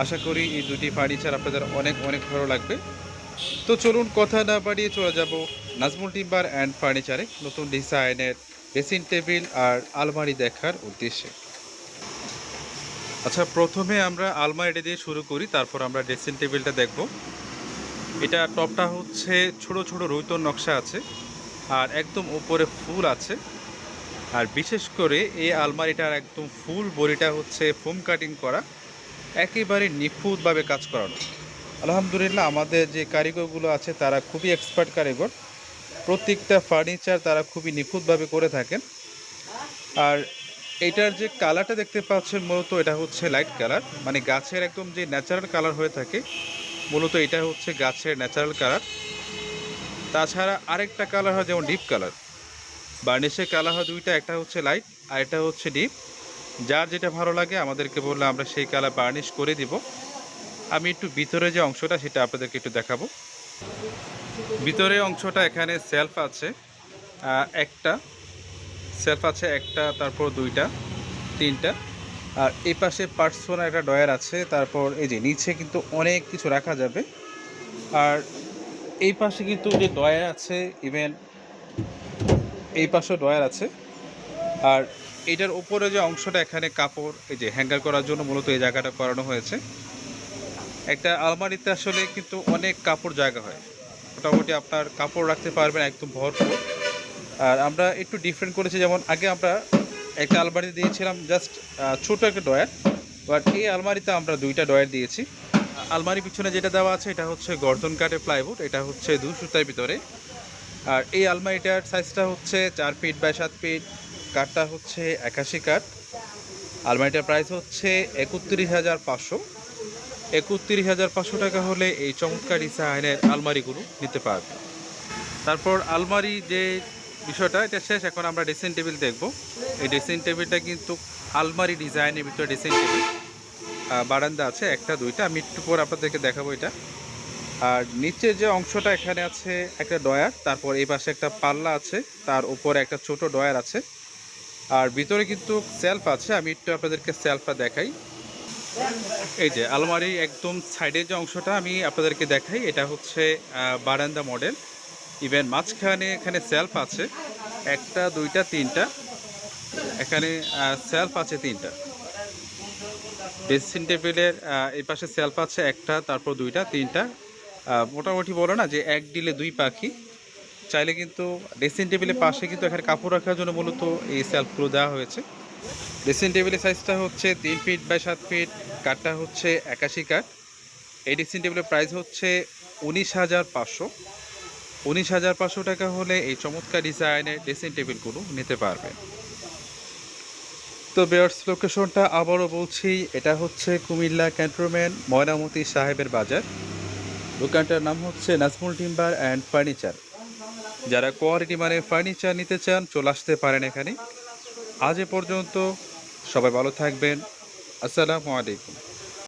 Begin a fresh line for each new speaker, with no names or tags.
আশা করি এই দুটি ফার্নিচার আপনাদের অনেক অনেক ভালো লাগবে। তো চলুন কথা না বাড়িয়ে চলে যাব নাজমুল টিম্বার অ্যান্ড ফার্নিচারে নতুন ডিজাইনের ড্রেসিং টেবিল আর আলমারি দেখার উদ্দেশ্যে। আচ্ছা প্রথমে আমরা আলমারিটা দিয়ে শুরু করি, তারপর আমরা ড্রেসিং টেবিলটা দেখব। এটা টপটা হচ্ছে ছোট ছোট রৈতন নকশা আছে, আর একদম উপরে ফুল আছে। আর বিশেষ করে এই আলমারিটার একদম ফুল বডিটা হচ্ছে ফোম কাটিং করা। একেবারে নিখুঁতভাবে কাজ করানো। আলহামদুলিল্লাহ, আমাদের যে কারিগরগুলো আছে, তারা খুবই এক্সপার্ট কারিগর। প্রত্যেকটা ফার্নিচার তারা খুবই নিখুঁতভাবে করে থাকেন। আর এটার যে কালারটা দেখতে পাচ্ছেন মূলত, এটা হচ্ছে লাইট কালার মানে গাছের একদম যে ন্যাচারাল কালার হয়ে থাকে, মূলত এটা হচ্ছে গাছের ন্যাচারাল কালার তাছাড়া আরেকটা কালার হয় যেমন ডিপ কালার বার্নিশের কালার হয় দুইটা, একটা হচ্ছে লাইট আর এটা হচ্ছে ডিপ যার যেটা ভালো লাগে আমাদেরকে বললে আমরা সেই কালার বার্নিশ করে দিব। আমি একটু ভিতরে যে অংশটা, সেটা আপনাদেরকে একটু দেখাবো। ভিতরে অংশটা এখানে সেলফ আছে। একটা সেলফ আছে একটা, তারপর দুইটা, তিনটা। আর এই পাশে পার্সোনাল একটা ডয়ার আছে, তারপর এই যে নিচে কিন্তু অনেক কিছু রাখা যাবে। আর এই পাশে কিন্তু যে ডয়ার আছে ইভেন এই পাশেও ডয়ার আছে। আর এটার উপরে যে অংশটা, এখানে কাপড়, এই যে হ্যাঙ্গার করার জন্য মূলত এই জায়গাটা করানো হয়েছে। একটা আলমারিতে আসলে কিন্তু অনেক কাপড় জায়গা হয়। মোটামুটি আপনার কাপড় রাখতে পারবেন একদম ভরপুর। আর আমরা একটু ডিফারেন্ট করেছি, যেমন আগে আমরা একটা আলমারিতে দিয়েছিলাম জাস্ট ছোট একটা ডয়ার বাট এই আলমারিতে আমরা দুইটা ডয়ার দিয়েছি। আলমারির পিছনে যেটা দেওয়া আছে, এটা হচ্ছে গর্দন কাঠের প্লাইউড এটা হচ্ছে দুই সুতার ভিতরে। আর এই আলমারিটার সাইজটা হচ্ছে চার ফিট বাই সাত ফিট কাঠটা হচ্ছে একাশি কাঠ আলমারিটার প্রাইস হচ্ছে একত্রিশ হাজার পাঁচশো। একত্রিশ হাজার পাঁচশো টাকা হলে এই চমৎকার ডিজাইনের আলমারিগুলো নিতে পারবে। তারপর আলমারি যে বিষয়টা, এটা শেষ। এখন আমরা ড্রেসিং টেবিল দেখব। এই ড্রেসিং টেবিলটা কিন্তু আলমারি ডিজাইনের ভিতরে ড্রেসিং টেবিল। বারান্দা আছে, একটা, দুইটা। আমি একটু পর আপনাদেরকে দেখাবো এটা। আর নিচে যে অংশটা এখানে আছে, একটা ডয়ার তারপর এই পাশে একটা পাল্লা আছে। তার উপরে একটা ছোট ডয়ার আছে। আর ভিতরে কিন্তু সেলফ আছে, আমি একটু আপনাদেরকে সেলফটা দেখাই। এই যে আলমারি একদম সাইডের যে অংশটা আমি আপনাদেরকে দেখাই, এটা হচ্ছে বারান্দা মডেল ইভেন মাঝখানে এখানে সেলফ আছে, একটা, দুইটা, তিনটা। এখানে সেলফ আছে তিনটা। ড্রেসিং টেবিলের এই পাশে সেলফ আছে একটা, তারপর দুইটা, তিনটা। মোটামুটি বলো না যে এক ডিলে দুই পাখি। চাইলে কিন্তু ড্রেসিং টেবিলের পাশে কিন্তু এখানে কাপড় রাখার জন্য মূলত এই সেলফগুলো দেওয়া হয়েছে। ড্রেসিং টেবিলের সাইজটা হচ্ছে তিন ফিট বাই সাত ফিট কাঠটা হচ্ছে একাশি কাঠ এই ড্রেসিং টেবিলের প্রাইস হচ্ছে উনিশ হাজার পাঁচশো। উনিশ হাজার পাঁচশো টাকা হলে এই চমৎকার ডিজাইনের ড্রেসিং টেবিলগুলো নিতে পারবেন তো বেয়ার্স লোকেশনটা আবারও বলছি, এটা হচ্ছে কুমিল্লা ক্যান্টনমেন্ট ময়নামতি সাহেবের বাজার। দোকানটার নাম হচ্ছে নাজমুল টিম্বার অ্যান্ড ফার্নিচার যারা কোয়ালিটি মানে ফার্নিচার নিতে চান, চলে আসতে পারেন এখানে। আজ এ পর্যন্ত সবাই ভালো থাকবেন। আসসালামু আলাইকুম।